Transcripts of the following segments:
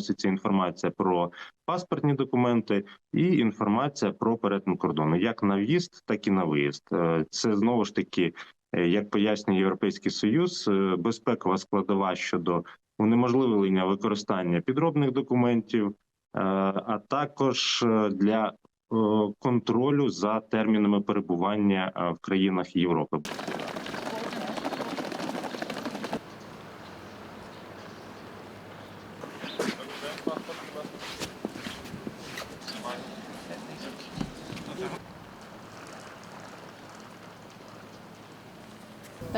Вноситься інформація про паспортні документи і інформація про перетин кордону, як на в'їзд, так і на виїзд. Е, Це знову ж таки, е, як пояснює Європейський Союз, е, безпекова складова щодо унеможливлення використання підробних документів, а також для контролю за термінами перебування в країнах Європи.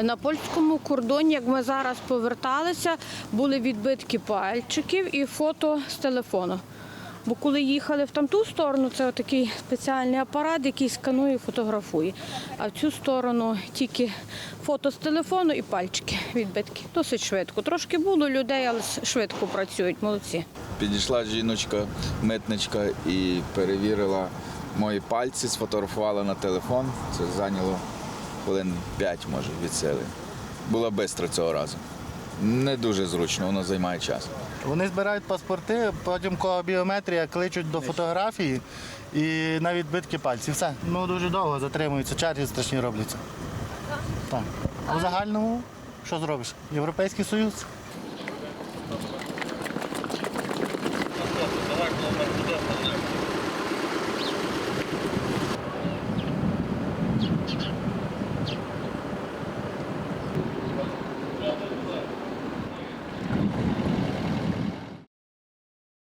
На польському кордоні, як ми зараз поверталися, були відбитки пальчиків і фото з телефону. Бо коли їхали в тамту сторону, це такий спеціальний апарат, який сканує фотографує. А в цю сторону тільки фото з телефону і пальчики відбитки. Досить швидко. Трошки було людей, але швидко працюють, молодці. Підійшла жіночка, митничка і перевірила мої пальці, сфотографувала на телефон. Це зайняло хвилин 5, може, від сили. Було швидко цього разу. Не дуже зручно, воно займає час. Вони збирають паспорти, потім кого біометрія кличуть до фотографії і навіть битки пальців. Все. Ну дуже довго затримуються, черги страшні робляться. Так. У загальному що зробиш? Європейський Союз.